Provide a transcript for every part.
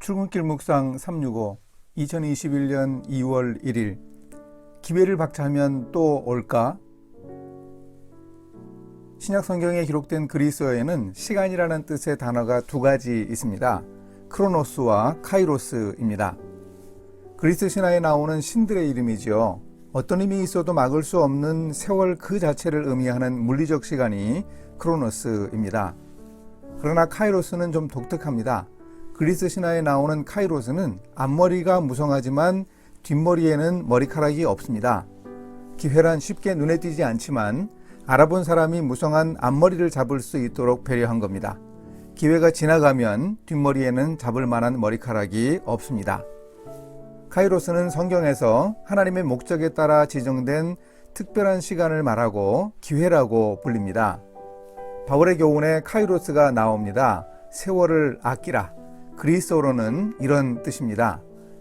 출근길 묵상 365 2021년 2월 1일 기회를 박차하면 또 올까? 신약 성경에 기록된 그리스어에는 시간이라는 뜻의 단어가 두 가지 있습니다. 크로노스와 카이로스입니다. 그리스 신화에 나오는 신들의 이름이지요. 어떤 힘이 있어도 막을 수 없는 세월 그 자체를 의미하는 물리적 시간이 크로노스입니다. 그러나 카이로스는 좀 독특합니다. 그리스 신화에 나오는 카이로스는 앞머리가 무성하지만 뒷머리에는 머리카락이 없습니다. 기회란 쉽게 눈에 띄지 않지만 알아본 사람이 무성한 앞머리를 잡을 수 있도록 배려한 겁니다. 기회가 지나가면 뒷머리에는 잡을 만한 머리카락이 없습니다. 카이로스는 성경에서 하나님의 목적에 따라 지정된 특별한 시간을 말하고 기회라고 불립니다. 바울의 교훈에 카이로스가 나옵니다. 세월을 아끼라. 그리스어로는 이런 뜻입니다.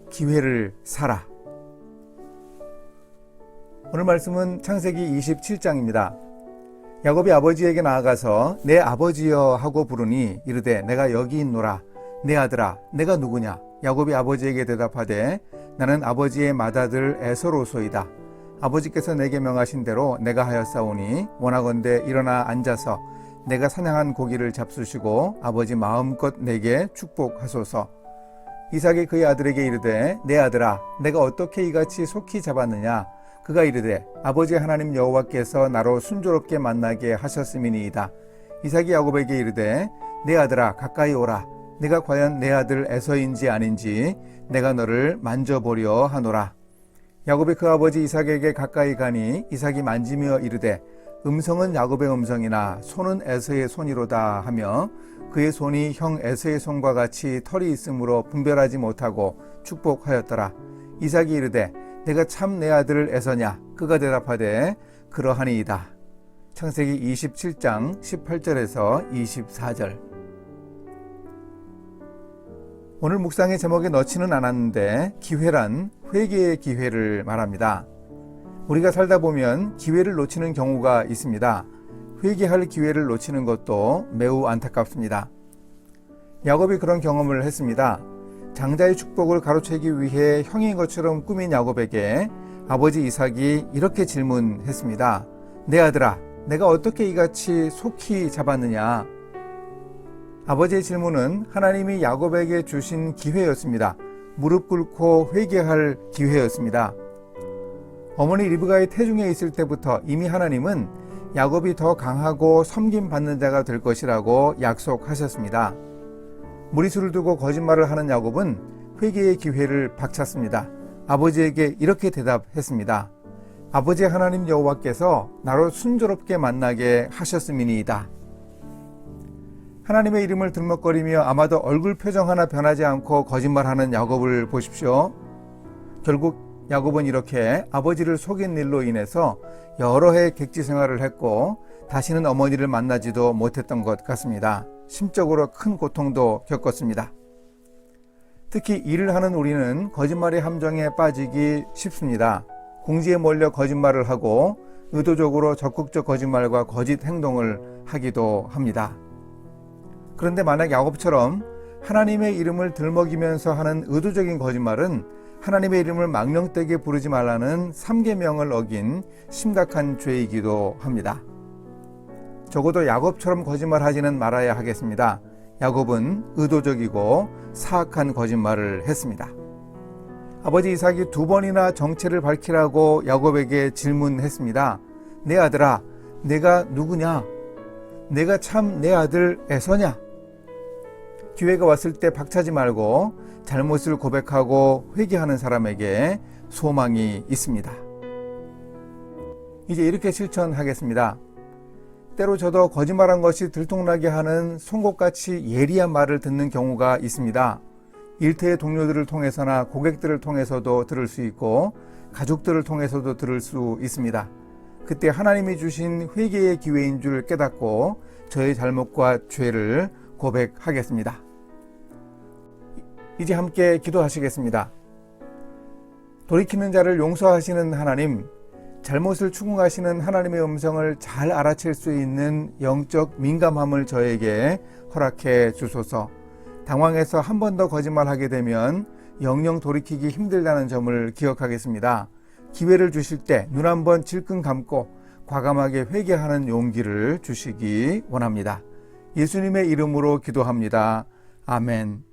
기회를 사라. 오늘 말씀은 창세기 27장입니다. 야곱이 아버지에게 나아가서 내 아버지여 하고 부르니 이르되 내가 여기 있노라 내 아들아 내가 누구냐 야곱이 아버지에게 대답하되 나는 아버지의 맏아들 에서로소이다 아버지께서 내게 명하신 대로 내가 하였사오니 원하건대 일어나 앉아서 내가 사냥한 고기를 잡수시고 아버지 마음껏 내게 축복하소서 이삭이 그의 아들에게 이르되 내 아들아 내가 어떻게 이같이 속히 잡았느냐 그가 이르되 아버지 하나님 여호와께서 나로 순조롭게 만나게 하셨음이니이다. 이삭이 야곱에게 이르되 내 아들아 가까이 오라. 내가 과연 내 아들 에서인지 아닌지 내가 너를 만져보려 하노라. 야곱이 그 아버지 이삭에게 가까이 가니 이삭이 만지며 이르되 음성은 야곱의 음성이나 손은 에서의 손이로다 하며 그의 손이 형 에서의 손과 같이 털이 있으므로 분별하지 못하고 축복하였더라. 이삭이 이르되 내가 참 내 아들 에서냐? 그가 대답하되 그러하니이다. 창세기 27장 18절에서 24절. 오늘 묵상의 제목에 넣지는 않았는데 기회란 회개의 기회를 말합니다. 우리가 살다 보면 기회를 놓치는 경우가 있습니다. 회개할 기회를 놓치는 것도 매우 안타깝습니다. 야곱이 그런 경험을 했습니다. 장자의 축복을 가로채기 위해 형인 것처럼 꾸민 야곱에게 아버지 이삭이 이렇게 질문했습니다. 내 아들아, 내가 어떻게 이같이 속히 잡았느냐? 아버지의 질문은 하나님이 야곱에게 주신 기회였습니다. 무릎 꿇고 회개할 기회였습니다. 어머니 리브가의 태중에 있을 때부터 이미 하나님은 야곱이 더 강하고 섬김 받는 자가 될 것이라고 약속하셨습니다. 무리수를 두고 거짓말을 하는 야곱은 회개의 기회를 박찼습니다. 아버지에게 이렇게 대답했습니다. 아버지 하나님 여호와께서 나로 순조롭게 만나게 하셨음이니이다. 하나님의 이름을 들먹거리며 아마도 얼굴 표정 하나 변하지 않고 거짓말하는 야곱을 보십시오. 결국 야곱은 이렇게 아버지를 속인 일로 인해서 여러 해 객지 생활을 했고 다시는 어머니를 만나지도 못했던 것 같습니다. 심적으로 큰 고통도 겪었습니다. 특히 일을 하는 우리는 거짓말의 함정에 빠지기 쉽습니다. 공지에 몰려 거짓말을 하고 의도적으로 적극적 거짓말과 거짓 행동을 하기도 합니다. 그런데 만약 야곱처럼 하나님의 이름을 들먹이면서 하는 의도적인 거짓말은 하나님의 이름을 망령되게 부르지 말라는 3계명을 어긴 심각한 죄이기도 합니다. 적어도 야곱처럼 거짓말하지는 말아야 하겠습니다. 야곱은 의도적이고 사악한 거짓말을 했습니다. 아버지 이삭이 두 번이나 정체를 밝히라고 야곱에게 질문했습니다. 내 아들아, 내가 누구냐? 내가 참 내 아들 에서냐? 기회가 왔을 때 박차지 말고 잘못을 고백하고 회개하는 사람에게 소망이 있습니다. 이제 이렇게 실천하겠습니다. 때로 저도 거짓말한 것이 들통나게 하는 송곳같이 예리한 말을 듣는 경우가 있습니다. 일터의 동료들을 통해서나 고객들을 통해서도 들을 수 있고 가족들을 통해서도 들을 수 있습니다. 그때 하나님이 주신 회개의 기회인 줄 깨닫고 저의 잘못과 죄를 고백하겠습니다. 이제 함께 기도하시겠습니다. 돌이키는 자를 용서하시는 하나님, 잘못을 추궁하시는 하나님의 음성을 잘 알아챌 수 있는 영적 민감함을 저에게 허락해 주소서. 당황해서 한 번 더 거짓말하게 되면 영영 돌이키기 힘들다는 점을 기억하겠습니다. 기회를 주실 때 눈 한 번 질끈 감고 과감하게 회개하는 용기를 주시기 원합니다. 예수님의 이름으로 기도합니다. 아멘.